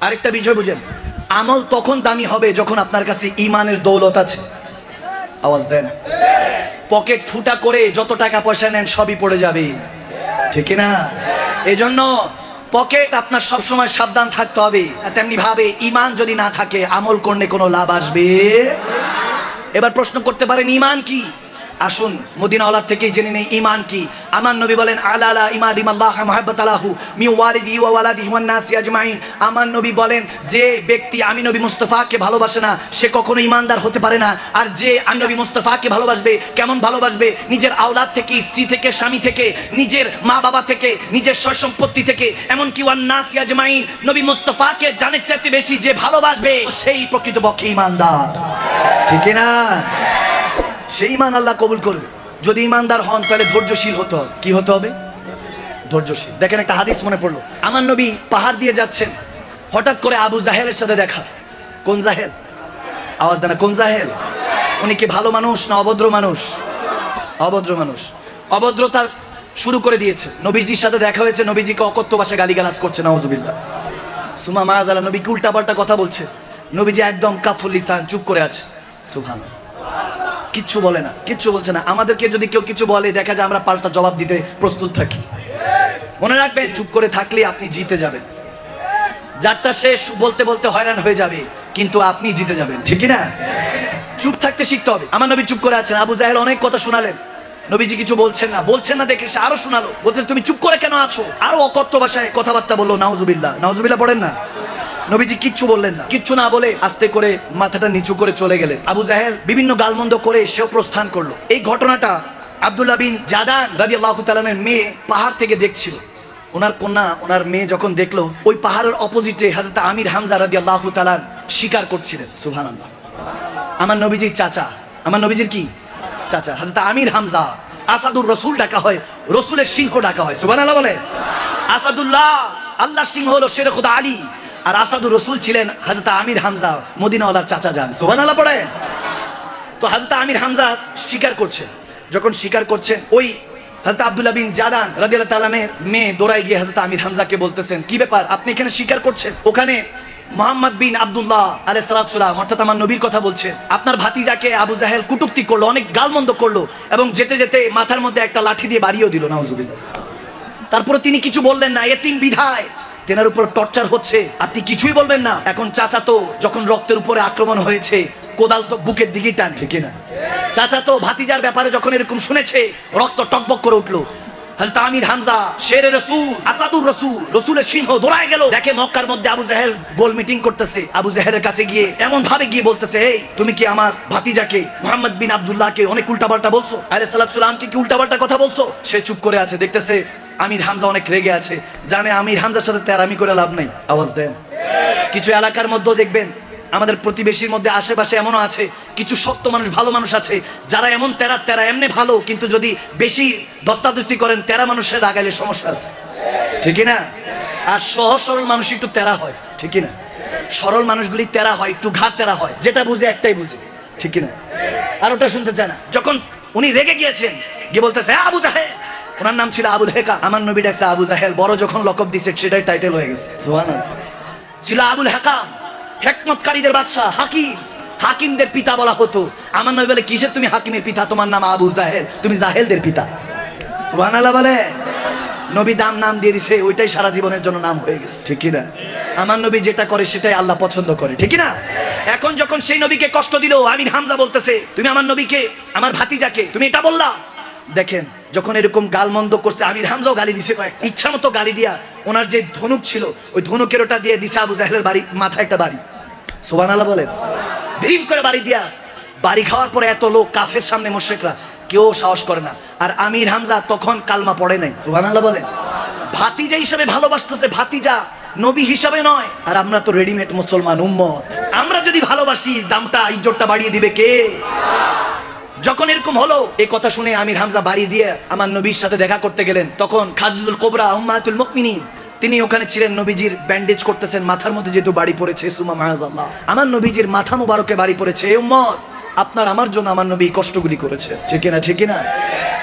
আরেকটা বিষয় বুঝেন। আমল তখন দামি হবে যখন আপনার কাছে ইমানের দৌলত আছে। আওয়াজ দেন। পকেট ফুটা করে যত টাকা পয়সা নেন সবই পড়ে যাবে। ঠিক না এজন্য পকেট আপনার সবসময় সাবধান থাকতে হবে। তেমনি ভাবে ইমান যদি না থাকে, আমল করলে কোনো লাভ আসবে? এবার প্রশ্ন করতে পারেন, ইমান কি? আসুন মদিনাওয়ালা থেকে জেনে নেই ইমান কি। আমার নবী বলেন, আলা আলা ইমান ইমাল্লাহ মুহাব্বত আলাহু মি আমার নবী বলেন, যে ব্যক্তি আমি নবী মুস্তাফাকে ভালোবাসে না, সে কখনো ইমানদার হতে পারে না। আর যে আমি নবী মুস্তাফাকে ভালোবাসবে, কেমন ভালোবাসবে? নিজের আওলাদ থেকে, স্ত্রী থেকে, স্বামী থেকে, নিজের মা বাবা থেকে, নিজের সম্পত্তি থেকে। এমনকি ওয়ান নাসি আজমাইন, নবী মুস্তাফাকে জানের চাইতে বেশি যে ভালোবাসবে, সেই প্রকৃতপক্ষে ইমানদার ঠিক না সেই ইমান আল্লাহ কবুল করবে। যদি ইমানদার হন, তাহলে ধৈর্যশীল হতে হবে। কি হতে হবে? ধৈর্যশীল। দেখেন একটা হাদিস মনে পড়ল। আমার নবী পাহাড় দিয়ে যাচ্ছেন। হঠাৎ করে আবু জাহেলের সাথে দেখা। কোন জাহেল? আওয়াজ দেনা কোন জাহেল? উনি কি ভালো মানুষ না অভদ্র মানুষ? অভদ্র মানুষ। অভদ্রতা শুরু করে দিয়েছে। নবীজির সাথে দেখা হয়েছে, নবীজিকে অকথ্য ভাষায় গালিগালাজ করছে নওয়াজুবিল্লাহ সুমা মায়াজালা নবীকে উল্টাপাল্টা কথা বলছে? নবীজি একদম কাফুল লিসান, চুপ করে আছে। সুবহান কিচ্ছু বলে না, কিচ্ছু বলছে না। আমাদেরকে যদি কেউ কিছু বলে, দেখা যায় আমরা পাল্টা জবাব দিতে প্রস্তুত থাকি। মনে রাখবেন, চুপ করে থাকলে আপনি জিতে যাবেন। যাত্রা শেষ বলতে বলতে হয়রান হয়ে যাবে, কিন্তু আপনি জিতে যাবেন, ঠিক না? চুপ থাকতে শিখতে হবে। আমার নবী চুপ করে আছেন, আবু জাহেল অনেক কথা শোনালেন। নবীজি কিছু বলছেন না বলছেন না দেখে সে আরও শোনালো। বলতে তুমি চুপ করে কেন আছো? আরও অকথ্য ভাষায় কথাবার্তা বলল, নাউজুবিল্লাহ। নাউজুবিল্লাহ পড়েন না? নবীজি কিচ্ছু বললেন না। কিচ্ছু না বলে আস্তে করে মাথাটা নিচু করে চলে গেলেন। আবু জাহেল বিভিন্ন গালমন্দ করে সেও প্রস্থান করল। এই ঘটনাটা আব্দুল্লাহ বিন জাদা রাজি আল্লাহ তালানের মেয়ে পাহাড় থেকে দেখছিল। ওনার কন্যা, ওনার মেয়ে যখন দেখল, ওই পাহাড়ের অপোজিটে হাজরত আমির হামজা রাদি আল্লাহ তালান স্বীকার করছিলেন। সুহান আমার নবীজির চাচা। আমার নবীজির কি? চাচা হাজরত আমির হামজা। আসাদুর রসুল ডাকা হয়, রসুলের সিংহ ডাকা হয়। সুবান আল্লাহ বলে। আসাদুল্লাহ আল্লাহ সিংহ হলো শেরে খুদা আলী। আর আসাদুর রসুল ছিলেন হাজরত আমির হামজা, মদিনাওয়ালার চাচা যান। সুবান আল্লাহ পড়ে? তো হাজরত আমির হামজা স্বীকার করছে। যখন স্বীকার করছেন ওই হাজরত আব্দুল্লাহ বিন জাদান রাদিয়াল্লাহু তাআলার মেয়ে দৌড়ায় গিয়ে হাজরত আমির হামজাকে বলতেছেন, কি ব্যাপার? আপনি এখানে স্বীকার করছেন? ওখানে মোহাম্মদ বিন আবদুল্লাহ আলাইহিস সালাম, অর্থাৎ আমার নবীর কথা বলছেন আপনার ভাতিজাকে আবু জাহেল কুটুক্তি করল, অনেক গালমন্দ করল এবং যেতে যেতে মাথার মধ্যে একটা লাঠি দিয়ে বাড়িয়েও দিল, নাউজুবিল্লাহ। তারপরে তিনি কিছু বললেন না, এতিম বিধায় তেনার উপর টর্চার হচ্ছে। আপনি কিছুই বলবেন না। এখন চাচা তো যখন রক্তের উপরে আক্রমণ হয়েছে কোদাল তো বুকের দিকেই টান। ঠিক না। চাচা তো ভাতিজার ব্যাপারে যখন এরকম শুনেছে রক্ত টকবক করে উঠল। হামজা রসুল, আসাদুর দেখে মক্কার মধ্যে গোল মিটিং করতেছে। আবু কাছে গিয়ে এমন ভাবে গিয়ে বলতেছে তুমি কি আমার মোহাম্মদ বিন অনেক কি কথা বলছো? সে চুপ করে আছে, দেখতেছে আমির হামজা অনেক রেগে আছে। জানে আমির হামজার সাথে তেরামি করে লাভ নাই। আওয়াজ দেন। কিছু এলাকার মধ্যেও দেখবেন আমাদের প্রতিবেশীর মধ্যে আশেপাশে এমনও আছে কিছু শক্ত মানুষ ভালো মানুষ আছে যারা এমন তেরা তেরা এমনি ভালো কিন্তু যদি বেশি দস্তাদস্তি করেন তেরা মানুষের আগাইলে সমস্যা আছে। ঠিকই না আর সহজ সরল মানুষ একটু তেরা হয় ঠিকই না সরল মানুষগুলি তেরা হয় একটু ঘাট তেরা হয় যেটা বুঝে একটাই বুঝে ঠিকই না আর ওটা শুনতে চায় না। যখন উনি রেগে গিয়েছেন গিয়ে বলতেছে "হ্যাঁ, আবু জাহেল। ওনার নাম ছিল আবু হেকা আমার নবী ডাকছে আবু জাহেল। বড় যখন লকব দিছে সেটাই টাইটেল হয়ে গেছে। ছিল আবুল হেকাম হেকমতকারীদের বাদশা হাকিম। হাকিমদের পিতা বলা হতো। আমার নবী বলে কিসের তুমি হাকিমের পিতা? তোমার নাম আবু জাহেল। তুমি জাহেলদের পিতা। সুবহানাল্লাহ বলে নবী দাম নাম দিয়ে দিছে ওইটাই সারা জীবনের জন্য নাম হয়ে গেছে। ঠিক না আমার নবী যেটা করে সেটাই আল্লাহ পছন্দ করে। ঠিক না এখন যখন সেই নবীকে কষ্ট দিল আমির হামজা বলতেছে তুমি আমার নবীকে আমার ভাতিজাকে তুমি এটা বললা? দেখেন যখন এরকম গালমন্দ করছে, আমির হামজাও গালি দিছে কয়েক ইচ্ছা মতো গালি দিয়া ওনার যে ধনুক ছিল, ওই ধনুকের ওটা দিয়ে দিছে আবু জাহেলের বাড়ি, মাথায় একটা বাড়ি। সোবান আল্লাহ বলেন। ড্রিম করে বাড়ি দিয়া। বাড়ি খাওয়ার পরে এত লোক, কাফের সামনে মোশেকরা, কেউ সাহস করে না। আর আমির হামজা তখন কালমা পড়ে নাই সোবান আল্লাহ বলেন। ভাতিজা হিসাবে ভালোবাসতেছে, ভাতিজা নবী হিসাবে নয়। আর আমরা তো রেডিমেড মুসলমান উম্মত। আমরা যদি ভালোবাসি, দামটা, ইজ্জতটা বাড়িয়ে দিবে কে? যখন এরকম হলো এই কথা শুনে আমির হামজা বাড়ি দিয়ে আমার নবীর সাথে দেখা করতে গেলেন। তখন খাজুল কোবরা উম্মাতুল মুকমিনিন তিনি ওখানে ছিলেন, নবীজির ব্যান্ডেজ করতেছেন, মাথার মধ্যে যেহেতু বাড়ি পড়েছে, সুমা মাহাজাল্লাহ। আমার নবীজির মাথা মুবারকে বাড়ি পড়েছে এই উম্মত, আপনার আমার জন্য আমার নবী কষ্টগুলি করেছে। ঠিক না ঠিক না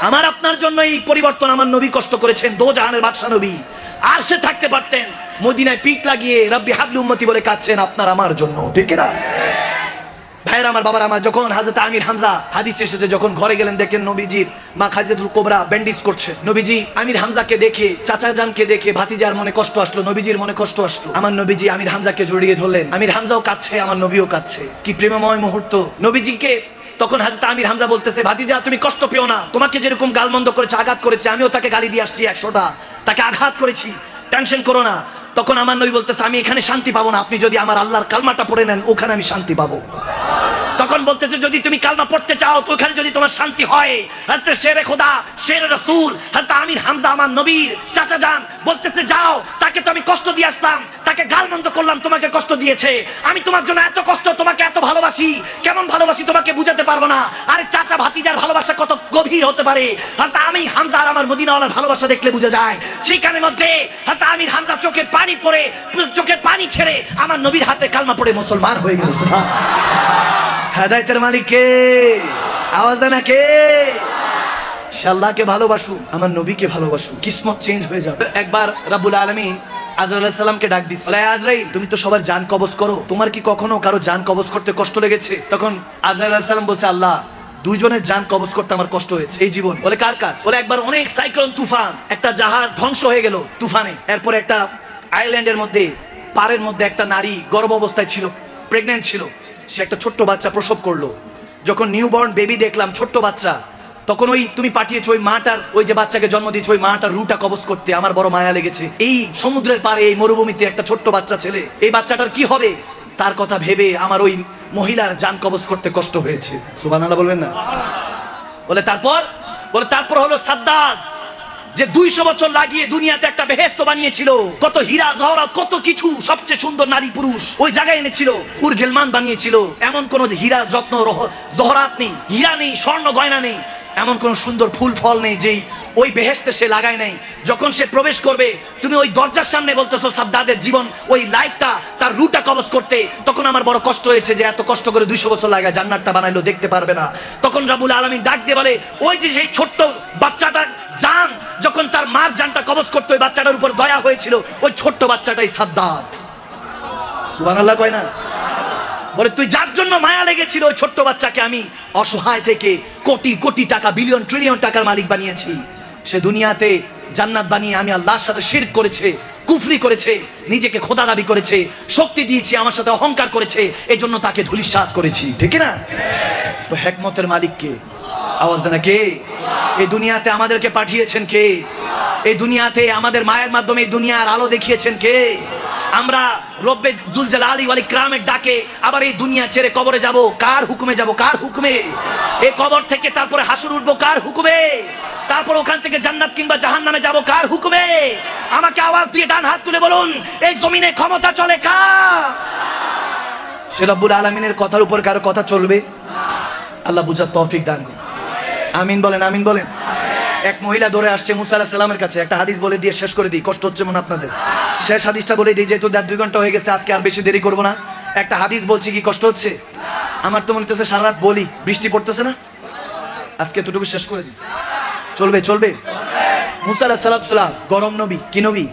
আমার আপনার জন্য এই পরিবর্তন আমার নবী কষ্ট করেছেন, দো জাহানের বাদশা নবী। আর সে থাকতে পারতেন, মদিনায় পিক লাগিয়ে, রব্বি হাবলু উম্মতি বলে কাঁদছেন আপনার আমার জন্য। ঠিক না ভাইয়ের আমার বাবার আমার, যখন হাজরত আমির হামজা হাদিস এসেছে, যখন ঘরে গেলেন, দেখেন নবীজির মা খাজিদুল কোবরা ব্যান্ডিজ করছে। নবীজি আমির হামজাকে দেখে, চাচা জানকে দেখে, ভাতিজার মনে কষ্ট আসলো, নবীজির মনে কষ্ট আসলো। আমার নবীজি আমির হামজাকে জড়িয়ে ধরলেন। আমির হামজাও কাঁদছে, আমার নবীও কাঁদছে। কি প্রেমময় মুহূর্ত। নবীজিকে তখন হাজরত আমির হামজা বলতেছে, ভাতিজা, তুমি কষ্ট পেও না। তোমাকে যেরকম গালমন্দ করেছে, আঘাত করেছে, আমিও তাকে গালি দিয়ে আসছি একশোটা। তাকে আঘাত করেছি। টেনশন করো না। তখন আমার নবী বলতেছে, আমি এখানে শান্তি পাবো না। আপনি যদি আমার আল্লাহর কালমাটা পড়ে নেন, ওখানে আমি শান্তি পাবো। তখন বলতেছে, যদি তুমি কালমা পড়তে চাও, তো ওখানে যদি তোমার শান্তি হয়। শেরে খোদা শেরে রসুল হাতে আমির হামজা আমার নবীর চাচা যান, বলতেছে, যাও, তাকে তো আমি কষ্ট দিয়ে আসলাম, তাকে গালমন্দ করলাম, তোমাকে কষ্ট দিয়েছে। আমি তোমার জন্য এত কষ্ট, তোমাকে এত ভালোবাসি, কেমন ভালোবাসি তোমাকে বুঝাতে পারব না। আরে চাচা ভাতিজার ভালোবাসা কত গভীর হতে পারে। হাতে আমি হামজা আর আমার মদিনাওয়ালার ভালোবাসা দেখলে বুঝা যায়। সেখানে মধ্যে হাতে আমির হামজা চোখের পানি পড়ে, চোখের পানি ছেড়ে আমার নবীর হাতে কালমা পড়ে মুসলমান হয়ে গেল হেদায়তের মালিক কে আওয়াজ দেয় না কে সে আল্লাহকে আমার নবীকে ভালোবাসু কিসমত চেঞ্জ হয়ে যাবে। একবার রাব্বুল আলামিন আজরাইল সালামকে ডাক দিস। আজরাইল, তুমি তো সবার জান কবজ করো। তোমার কি কখনো কারও জান কবজ করতে কষ্ট লেগেছে? তখন আজরাইল সালাম বলছে, আল্লাহ, দুইজনের জান কবজ করতে আমার কষ্ট হয়েছে। এই জীবন। বলে, কার কার? বলে, একবার অনেক সাইক্লোন তুফান, একটা জাহাজ ধ্বংস হয়ে গেল তুফানে। এরপর একটা আইল্যান্ডের মধ্যে পাড়ের মধ্যে একটা নারী গর্ভ অবস্থায় ছিল প্রেগনেন্ট ছিল। সে একটা ছোট্ট বাচ্চা প্রসব করল। যখন নিউবর্ন বেবি দেখলাম, ছোট্ট বাচ্চা, তখন ওই তুমি পাঠিয়েছো ওই মাটার, ওই যে বাচ্চাকে জন্ম দিয়েছ, ওই মাটার রুটা কবজ করতে আমার বড় মায়া লেগেছে। এই সমুদ্রের পারে এই মরুভূমিতে একটা ছোট্ট বাচ্চা ছেলে, এই বাচ্চাটার কি হবে? তার কথা ভেবে আমার ওই মহিলার যান কবজ করতে কষ্ট হয়েছে। সুবান বলবেন না? বলে, তারপর? বলে, তারপর হলো সাদ্দাদ যে দুইশো বছর লাগিয়ে দুনিয়াতে একটা বেহেস্ত বানিয়েছিল, কত হীরা জহরাত কত কিছু, সবচেয়ে সুন্দর নারী পুরুষ ওই জায়গায় এনেছিল, উর্গেলমান বানিয়েছিল। এমন কোন হীরা, যত্ন জহরাত নেই, হীরা নেই, স্বর্ণ গয়না নেই। এমন কোন সুন্দর ফুল, ফল নেই যেই ওই বেহেস্তে সে লাগায় নাই। যখন সে প্রবেশ করবে, তুমি ওই দরজার সামনে বলতেছো, সাদ্দাদের জীবন, ওই লাইফটা, তার রুটা কবজ করতে। তখন আমার বড় কষ্ট হয়েছে যে এত কষ্ট করে দুইশো বছর লাগায়, জান্নাতটা বানাইলো, দেখতে পারবে না। তখন রাবুল আলমী ডাক দিয়ে বলে, ওই যে সেই ছোট্ট বাচ্চাটা জান, যখন তার মার জানটা কবজ করতে ওই বাচ্চাটার উপর দয়া হয়েছিল, ওই ছোট্ট বাচ্চাটাই সাদ্দাত। সুবহানাল্লাহ কয় না? বলে, তুই যার জন্য মায়া লেগেছিল, ওই ছোট্ট বাচ্চাকে আমি অসহায় থেকে কোটি কোটি টাকা বিলিয়ন ট্রিলিয়ন টাকার মালিক বানিয়েছি। সে দুনিয়াতে জান্নাত বানিয়ে আমি আল্লাহর সাথে শির করেছে, কুফরি করেছে, নিজেকে খোদা দাবি করেছে, শক্তি দিয়েছি, আমার সাথে অহংকার করেছে এই জন্য তাকে ধুলিসাৎ করেছি। ঠিক না? তো হেকমতের মালিক কে? আওয়াজ দেনা কে? এই দুনিয়াতে আমাদেরকে পাঠিয়েছেন কে? এই দুনিয়াতে আমাদের মায়ের মাধ্যমে এই দুনিয়ার আলো দেখিয়েছেন কে? আমরা রব্বে জুলজাল আলী ওয়ালি ক্রামের ডাকে আবার এই দুনিয়া ছেড়ে কবরে যাব। কার হুকুমে যাব? কার হুকুমে? এই কবর থেকে তারপরে হাসুর উঠবো কার হুকুমে? তারপর ওখান থেকে জান্নাত কিংবা জাহান নামে যাব কার হুকুমে? আমাকে আওয়াজ দিয়ে ডান হাত তুলে বলুন, এই জমিনে ক্ষমতা চলে কার? আলমিনের কথার উপর কারও কথা চলবে? আল্লাহ বুঝার তৌফিক দান আমিন বলেন আমিন বলেন। এক মহিলা ধরে আসছে মুসা আলাহিস সালামের কাছে। একটা হাদিস বলে দিয়ে শেষ করে দিই, কষ্ট হচ্ছে মনে আপনাদের। শেষ হাদিসটা বলে দিই, যেহেতু দেড় দুই ঘণ্টা হয়ে গেছে, আজকে আর বেশি দেরি করব না। একটা হাদিস বলছি, কি কষ্ট হচ্ছে? আমার তো মনে হচ্ছে সারা রাত বলি, বৃষ্টি পড়তেছে না? আজকে এতটুকু শেষ করে দিই। চলবে চলবে। মুসা আলাহিস সালাম, গরম নবী, কি নবী?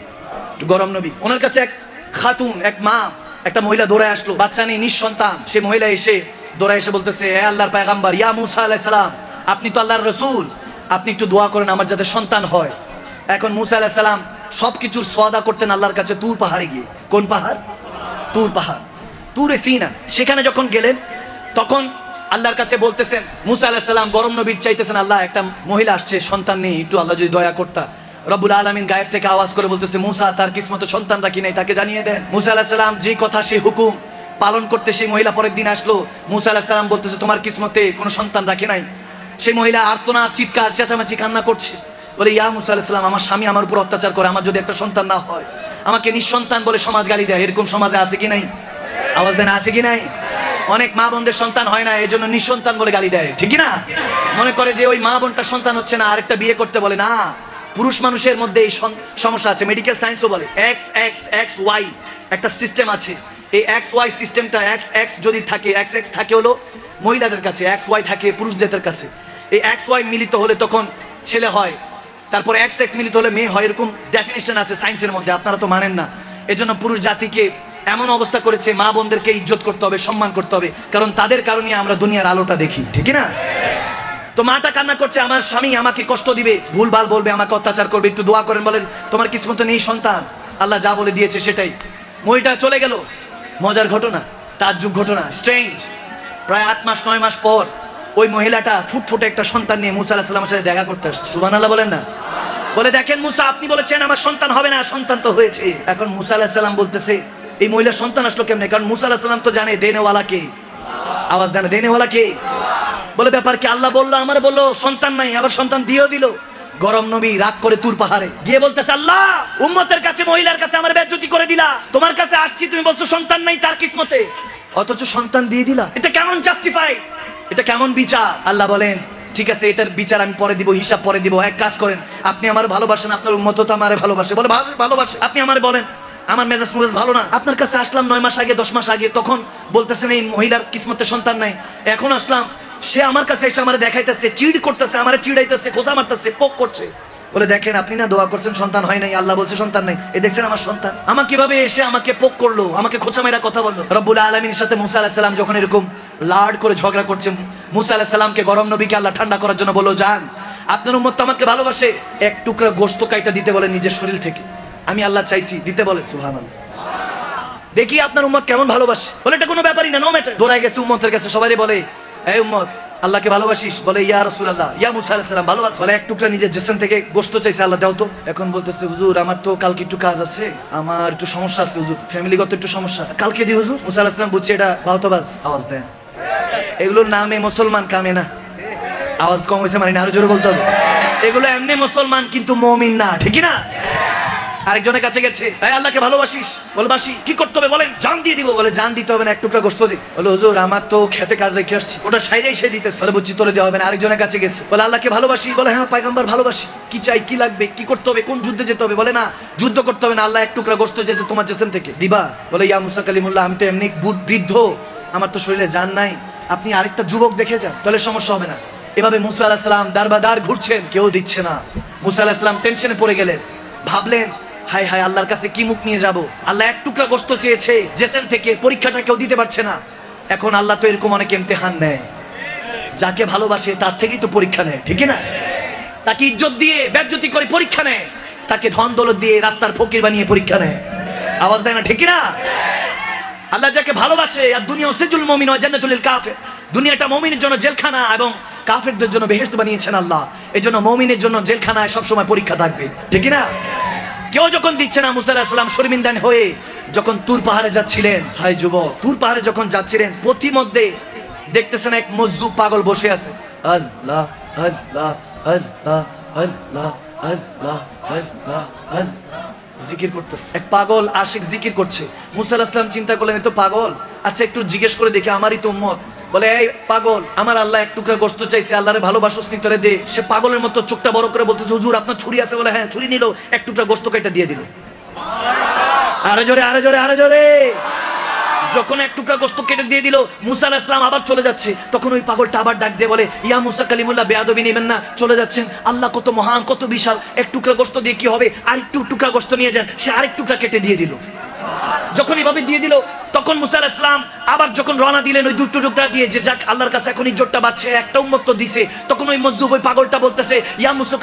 গরম নবী। ওনার কাছে এক খাতুন, এক মা, একটা মহিলা দৌড়ায় আসলো, বাচ্চা নেই, নিঃসন্তান। সে মহিলা এসে দৌড়ায় এসে বলতেছে হে আল্লাহর পায়গাম্বার, ইয়া মুসা আলাইহিস সালাম, আপনি তো আল্লাহর রসুল। আপনি একটু দোয়া করেন আমার যাতে সন্তান হয়। এখন মুসা আলাইহিস সালাম সবকিছুর সোয়াদা করতেন আল্লাহর কাছে তুর পাহাড়ে গিয়ে। কোন পাহাড়? তুর পাহাড়। তুরে সিনা। সেখানে যখন গেলেন, তখন আল্লাহর কাছে বলতেছেন, মুসা আলাহিস সালাম গরম নবীর চাইতেছেন, আল্লাহ, একটা মহিলা আসছে, সন্তান নেই, একটু আল্লাহ যদি দয়া করতা। রব্বুল আলমিন গায়েব থেকে আওয়াজ করে বলতেছে, মুসা, তার কিসমত সন্তান রাখি নাই, তাকে জানিয়ে দেন। মুসা আলাহ সাল্লাম যে কথা, সে হুকুম পালন করতে সেই মহিলা পরের দিন আসলো। মুসা আলাহ সাল্লাম বলতেছে, তোমার কিসমতে কোনো সন্তান রাখি নাই? সেই মহিলা আর্তনা চিৎকার, চেঁচামেচি, কান্না করছে। বলে, ইয়া মুসা আলাহ সাল্লাম আমার স্বামী আমার উপর অত্যাচার করে, আমার যদি একটা সন্তান না হয়, আমাকে নিঃসন্তান বলে সমাজ গালি দেয়, এরকম সমাজে আছে কি নাই? আওয়াজ দেন, আছে কি নাই? অনেক মা বোনদের সন্তান হয় না এই জন্য নিঃসন্তান বলে গালি দেয়, ঠিক না? মনে করে যে ওই মা বোনটার সন্তান হচ্ছে না, আরেকটা বিয়ে করতে বলে, না। পুরুষ মানুষের মধ্যে এই সমস্যা আছে মেডিকেল সায়েন্সও বলে এক্স এক্স এক্স ওয়াই একটা সিস্টেম আছে। এই এক্স ওয়াই সিস্টেমটা এক্স এক্স যদি থাকে এক্স এক্স থাকে হলো মহিলাদের কাছে এক্স ওয়াই থাকে পুরুষদের কাছে। এই এক্স ওয়াই মিলিত হলে তখন ছেলে হয়, তারপর এক্স এক্স মিলিত হলে মেয়ে হয়, এরকম ডেফিনেশন আছে সায়েন্সের মধ্যে, আপনারা তো মানেন না। এজন্য পুরুষ জাতিকে এমন অবস্থা করেছে, মা বোনদেরকে ইজ্জত করতে হবে, সম্মান করতে হবে, কারণ তাদের কারণে আমরা দুনিয়ার আলোটা দেখি, ঠিক না? তো মাটা কান্না করছে, আমার স্বামী আমাকে কষ্ট দিবে, ভুলভাল বলবে, আমাকে অত্যাচার করবে, একটু দোয়া করেন, বলেন, তোমার কিসমত নেই, সন্তান? আল্লাহ যা বলে দিয়েছে সেটাই। মহিটা চলে গেল। মজার ঘটনা তার যুগ ঘটনা স্ট্রেঞ্জ প্রায় আট মাস, নয় মাস পর ওই মহিলাটা ফুটফুটে একটা সন্তান নিয়ে মুসা আলাহিসাল্লামের সাথে দেখা করতে আসছে। সুবান আল্লাহ বলেন না? বলে, দেখেন মুসা, আপনি বলেছেন আমার সন্তান হবে না, সন্তান তো হয়েছে। এখন মুসা আলাহিসাল্লাম বলতেছে, এই মহিলার সন্তান আসলো কেমনে? কারণ মুসা আলাহিসাল্লাম তো জানে, দেনেওয়ালা কে? আওয়াজ দেন, দেনেওয়ালা কে? বলে, ব্যাপার কি? আল্লাহ বলল, আমার বলল, সন্তান নাই, আবার সন্তান দিয়েও দিল। গরম নবী রাগ করে তুর পাহাড়ে গিয়ে বলতেছে, আল্লাহ, উম্মতের কাছে, মহিলার কাছে আমার বেজ্জতি করে দিলা। তোমার কাছে আসছি, তুমি বলছো সন্তান নাই তার কিসমতে। অথচ সন্তান দিয়ে দিলা। এটা কেমন জাস্টিফাই এটা কেমন বিচার? আল্লাহ বলেন ঠিক আছে এটার বিচার আমি পরে দিব হিসাব পরে দিব। এক কাজ করেন আপনি আমার ভালোবাসেন আপনার উম্মত তো আমার ভালোবাসে। বলে ভালোবাসে। আপনি আমার বলেন আমার মেজাজ মেজাজ ভালো না। আপনার কাছে আসলাম নয় মাস আগে দশ মাস আগে তখন বলতেছেন এই মহিলার কিসমতে সন্তান নাই। এখন আসলাম সে আমার কাছে এসে আমার দেখাইতেছে চিড় করতেছে আমার চিড়াইতেছে খোঁজা মারতেছে পোক করছে। বলে দেখেন আপনি না দোয়া করছেন সন্তান হয় নাই। আল্লাহ বলছে সন্তান নাই। এ দেখছেন আমার সন্তান? আমাকে কীভাবে এসে আমাকে পোক করল আমাকে খোঁচা মেরা কথা বলল? রব্বুল আলমীর সাথে মুসা আলাহিসাল্লাম সাল্লাম যখন এরকম লাড করে ঝগড়া করছে মুসা আলাহিসাল্লামকে সাল্লামকে গরম নবীকে আল্লাহ ঠান্ডা করার জন্য বলল যান আপনার উম্মত আমাকে ভালোবাসে। এক টুকরা গোস্ত কাইটা দিতে বলে নিজের শরীর থেকে। আমি আল্লাহ চাইছি দিতে বলে সুহান দেখি আপনার উম্মত কেমন ভালোবাসে। বলে এটা কোনো ব্যাপারই না নো ম্যাটার দৌড়ায় গেছে উম্মতের কাছে সবাই বলে এই উম্মত আল্লাহকে ভালোবাসিস? বলে, ইয়া রাসূলুল্লাহ, ইয়া মুসা আলাইহিস সালাম ভালোবাস বলে, এক টুকরা নিজের জেসন থেকে গোশত চাইছে, আল্লাহ, দাও তো। এখন বলতেছে, হুজুর, আমার তো কালকে একটু কাজ আছে, আমার একটু সমস্যা আছে, হুজুর, ফ্যামিলিগত একটু সমস্যা। কালকে দি হুজুর, মুসা আলাইহিস সালাম বুঝছে, এটা বাউতবাজ আওয়াজ দেন। এগুলোর নামে মুসলমান কামে না। আওয়াজ কম হয়েছে মানে আরও জোরে বলতে হবে। এগুলো এমনি মুসলমান, কিন্তু মমিন না, ঠিক না? আরেকজনের কাছে গেছে। এই আল্লাহকে ভালোবাসিস? বলে বাসি কি করতে হবে বলেন? জান দিয়ে দিব। বলে জান দিতে হবে না, এক টুকরা গোস্ত দি। বলে, হুজুর, আমার তো খেতে কাজ রেখে আসছি। ওটা সাইডেই সে দিতেছে। বলে, বুঝছি, তোলে দেওয়া হবে না, আরেকজনের কাছে গেছে। বলে, আল্লাহকে ভালোবাসি? বলে হ্যাঁ পাইগাম্বার ভালোবাসি। কি চাই, কি লাগবে? কি করতে হবে? কোন যুদ্ধে যেতে হবে? বলে, না, যুদ্ধ করতে হবে না, আল্লাহ এক টুকরা গোস্ত চেয়েছে তোমার জেসেম থেকে। দিবা? বলে, ইয়া মুসা কালিমুল্লাহ, আমি তো এমনি বৃদ্ধ। আমার তো শরীরে জান নাই। আপনি আরেকটা যুবক দেখে যান, তাহলে সমস্যা হবে না। এভাবে মুসা আলাহিসাল্লাম দার বা দার ঘুরছেন, কেউ দিচ্ছে না। মুসা আলাহিসাল্লাম টেনশনে পড়ে গেলেন। ভাবলেন হাই হাই আল্লাহর কাছে কি মুখ নিয়ে যাব? আল্লাহ এক টুকরা গোস্ত চেয়েছে জেসেন থেকে পরীক্ষাটা কেউ দিতে পারছে না। এখন আল্লাহ তো এরকম অনেক ইমতেহান নেয়। যাকে ভালোবাসে, তার থেকেই তো পরীক্ষা নেয়, ঠিক না? তাকে ইজ্জত দিয়ে, বেজ্জতি করে পরীক্ষা নেয়। তাকে ধন দৌলত দিয়ে রাস্তার ফকির বানিয়ে পরীক্ষা নেয়। আওয়াজ দেয় না, ঠিক না? আল্লাহ যাকে ভালোবাসে, আর দুনিয়া সেজুল মমিন হয় জান্নাতুল কাফের। দুনিয়াটা মমিনের জন্য জেলখানা এবং কাফেরদের জন্য বেহেস্ত বানিয়েছেন আল্লাহ। এই জন্য মমিনের জন্য জেলখানায় সবসময় পরীক্ষা থাকবে, ঠিক না? কেউ যখন দিচ্ছে না মুসা আলাহিসাল্লাম শর্মিন্দান হয়ে, যখন তুর পাহাড়ে যাচ্ছিলেন হাই যুবক, তুর পাহাড়ে যখন যাচ্ছিলেন, প্রতিমধ্যে দেখতেছেন এক মজ্জু পাগল বসে আছে। জিকির করতেছে। এক পাগল আশিক জিকির করছে। মুসা চিন্তা করলেন, এ তো পাগল। আচ্ছা একটু জিজ্ঞেস করে দেখি, আমারই তো উম্মত। বলে, এই পাগল, আমার আল্লাহ এক টুকরা গোস্ত চাইছে, আল্লাহরে ভালোবাসস নি, তোরে দে। সে পাগলের মতো চোখটা বড় করে বলতেছে, হুজুর, আপনার ছুরি আছে বলে হ্যাঁ ছুরি নিল, এক টুকরা গোস্ত কেটে দিয়ে দিল। আরও জোরে আরও জোরে আরও জোরে! যখন এক টুকরা গোস্ত কেটে দিয়ে দিল, মুসা ইসলাম আবার চলে যাচ্ছে। তখন ওই পাগলটা আবার ডাক দিয়ে বলে, ইয়া মুসা কালিমুল্লাহ, বেয়াদবি নেবেন না, চলে যাচ্ছেন। আল্লাহ কত মহান, কত বিশাল, এক টুকরা গোস্ত দিয়ে কি হবে? আরেকটু টুকরা গোস্ত নিয়ে যান। সে আরেক টুকরা কেটে দিয়ে দিল। যখন এভাবে দিয়ে দিল, তখন মুসা আলাহিস ইসলাম আবার যখন রওনা দিলেন, ওই দুটো টুকরা দিয়ে, যে যাক, আল্লাহর কাছে এখন ইজ্জতটা বাচ্ছে একটা উম্মত দিছে, তখন ওই মজদুব ওই পাগলটা বলতেছে, ইয়া মুসা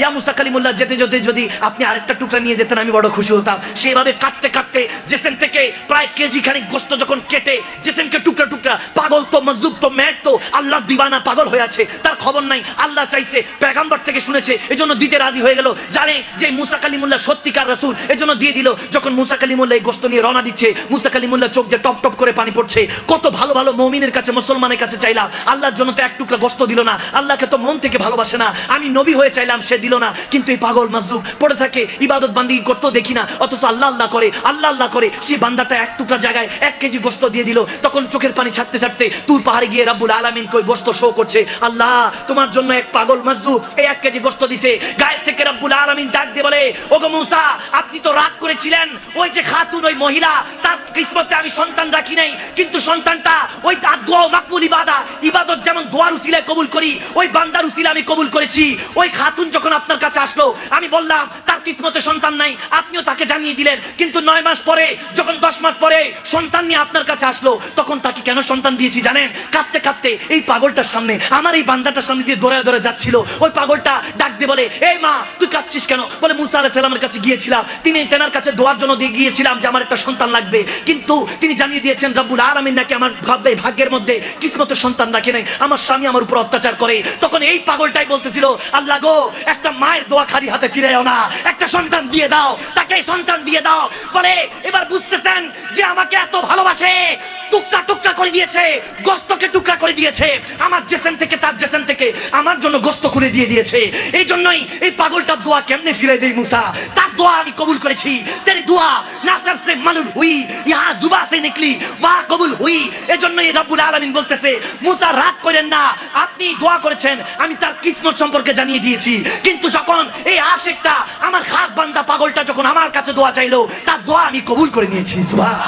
ইয়া মুসা কালিমুল্লাহ, যেতে যেতে, যদি আপনি আরেকটা টুকরা নিয়ে যেতেন, আমি বড় খুশি হতাম। সেভাবে কাটতে কাটতে জেসেন থেকে প্রায় কেজি খানিক গোস্ত যখন কেটে, জেসেনকে টুকরা টুকরা, পাগল তো মজদুব তো ম্যাট তো আল্লাহ দিবানা পাগল হয়ে আছে, তার খবর নাই, আল্লাহ চাইছে, পেগাম্বার থেকে শুনেছে, এজন্য দিতে রাজি হয়ে গেল। জানে যে মুসা কালিমুল্লাহ সত্যিকার রাসূল, এজন্য দিয়ে দিল, যখন মুসা কালিমুল্লাহ এই গোস্ত নিয়ে রওনা দিচ্ছে। মুসা কালিমুল্লাহ চোখ দিয়ে টপ টপ করে পানি পড়ছে। কত ভালো ভালো মমিনের কাছে, মুসলমানের কাছে চাইলাম। আল্লাহর জন্য তো এক টুকরা গোস্ত দিল না। আল্লাহকে তো মন থেকে ভালোবাসে না। আমি নবী হয়ে চাইলাম, সে দিল না। কিন্তু এই পাগল মাজুব পড়ে থাকে, ইবাদত বান্দি করতেও দেখি না। অথচ আল্লাহ আল্লাহ করে, আল্লাহ আল্লাহ করে। সেই বান্দাটা এক টুকরা জায়গায় এক কেজি গোস্ত দিয়ে দিল। তখন চোখের পানি ছাড়তে ছাড়তে তুর পাহাড়ে গিয়ে রাব্বুল আলামিন কই গোস্ত শো করছে। আল্লাহ, তোমার জন্য এক পাগল মাজুব এই এক কেজি গোস্ত দিছে। গায়ের থেকে রাব্বুল আলামিন ডাক দিয়ে বলে, ওগো মুসা, আপনি তো রাগ করেছিলেন। ওই যে খাতুন ওই মহিলা, তার কিসমতে আমি সন্তান রাখি নাই। কিন্তু সন্তানটা ওই দা- দোয়া মাকবুল ইবাদা, ইবাদত যেমন দোয়ার উসিলায় কবুল করি, ওই বান্দার উসিলা আমি কবুল করেছি। ওই খাতুন যখন আপনার কাছে আসলো, আমি বললাম, তার কিসমতে সন্তান নাই, আপনিও তাকে জানিয়ে দিলেন। কিন্তু নয় মাস পরে, যখন দশ মাস পরে সন্তান নিয়ে আপনার কাছে আসলো, তখন তাকে কেন সন্তান দিয়েছি জানেন? কাঁদতে কাঁদতে এই পাগলটার সামনে, আমার এই বান্দাটার সামনে দিয়ে দৌড়ে দৌড়ে যাচ্ছিল। ওই পাগলটা ডাক দিয়ে বলে এই মা, তুই কাঁদছিস কেন? বলে, মুসা আলাহ সাল্লামের কাছে গিয়েছিলাম। তিনি তেনার কাছে দোয়ার জন্য দিয়ে গিয়েছিলাম যে আমার একটা সন্তান লাগবে। কিন্তু তিনি জানিয়ে দিয়েছেন, রব্বুল আলমিন নাকি আমার ভাববে ভাগ্যের মধ্যে কিসমতে সন্তান রাখে নাই। আমার স্বামী আমার উপর অত্যাচার করে। তখন এই পাগলটাই বলতেছিল, আল্লাহ গো, একটা মায়ের দোয়া খালি হাতে ফিরেও না। একটা সন্তান দিয়ে দাও। তাকে সন্তান দিয়ে দাও। বলে, এবার বুঝতেছেন যে আমাকে এত ভালোবাসে। টুকরা টুকরা করে দিয়েছে, গোস্তকে টুকরা করে দিয়েছে। আমার জেসেন থেকে, তার জেসেন থেকে আমার জন্য গোস্ত করে দিয়ে দিয়েছে। এই জন্যই এই পাগলটার দোয়া কেমনে ফিরে দেই মুসা? তার দোয়া আমি কবুল করেছি। তেরি দোয়া, নাসার সে মালুল হুই, ইহা জুবা সে নিকলি, বা কবুল হুই। এজন্যই রব্বুল আলামিন বলতেছে, মুসা, রাগ করেন না, আপনি দোয়া করেছেন, আমি তার কিসমত সম্পর্কে জানিয়ে দিয়েছি। কিন্তু যখন এই আশেকটা, আমার খাস বান্দা পাগলটা যখন আমার কাছে দোয়া চাইলো, তার দোয়া আমি কবুল করে নিয়েছি, সুবহান।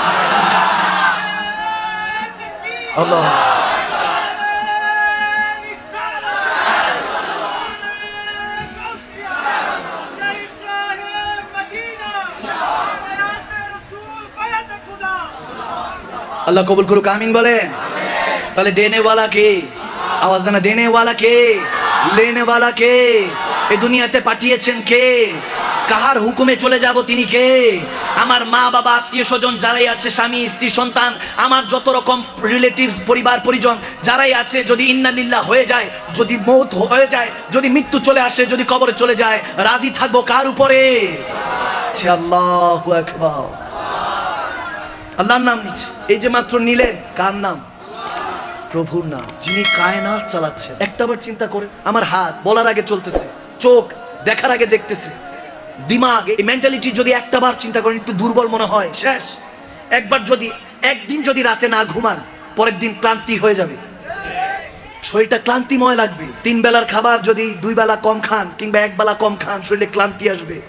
আল্লাহ আল্লাহ কবুল করুক, আমিন বলে তাহলে দেনে ওয়ালা কে? আওয়াজ দেনা দেনে ওয়ালা কে? লেনে ওয়ালা কে? এ দুনিয়াতে পাঠিয়েছেন কে? কাহার হুকুমে চলে যাব তিনি কে? আমার মা বাবা, আত্মীয় স্বজন যারাই আছে, স্বামী, স্ত্রী, সন্তান, আমার যত রকম রিলেটিভস পরিবার, পরিজন যারাই আছে, যদি ইন্নালিল্লাহ হয়ে যায়, যদি মৌত হয়ে যায়, যদি মৃত্যু চলে আসে, যদি কবরে চলে যায়, রাজি থাকব কার উপরে? আল্লাহ আল্লাহর নাম নিচ্ছে। এই যে মাত্র নিলেন, কার নাম? প্রভুর নাম। যিনি কায়নাত চালাচ্ছে একটাবার চিন্তা করে আমার হাত বলার আগে চলতেছে, চোখ দেখার আগে দেখতেছে। দিমাগ, এই মেন্টালিটি যদি একটাবার চিন্তা করেন, একটু দুর্বল মনে হয়, শেষ। একবার যদি, একদিন যদি রাতে না ঘুমান, পরের দিন ক্লান্তি হয়ে যাবে। শরীরটা ক্লান্তিময় লাগবে। তিন বেলার খাবার যদি দুই বেলা কম খান, কিংবা এক বেলা কম খান, শরীরে ক্লান্তি আসবে।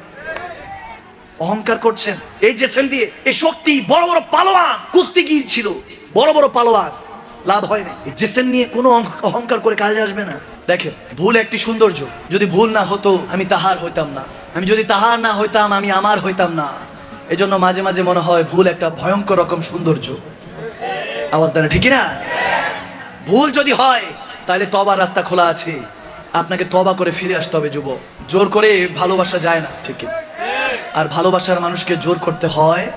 অহংকার করছেন। এই যে দিয়ে এই শক্তি বড় বড় পালোয়ান, কুস্তিগির ছিল। বড় বড় পালোয়ান। লাভ হয় না জেসেন নিয়ে কোনো অহংকার করে কাজে আসবে না। দেখেন, ভুল একটি সৌন্দর্য। যদি ভুল না হতো, আমি তাহার হইতাম না। আমি যদি তাহার না হইতাম, আমি আমার হইতাম না। এজন্য মাঝে মাঝে মনে হয় ভুল একটা ভয়ঙ্কর রকম সৌন্দর্য। আওয়াজ দেন, ঠিক না ভুল যদি হয়, তাহলে তবার রাস্তা খোলা আছে। আপনাকে তবা করে ফিরে আসতে হবে, যুবক। জোর করে ভালোবাসা যায় না, ঠিক কি? আর ভালোবাসার মানুষকে জোর করতে হয়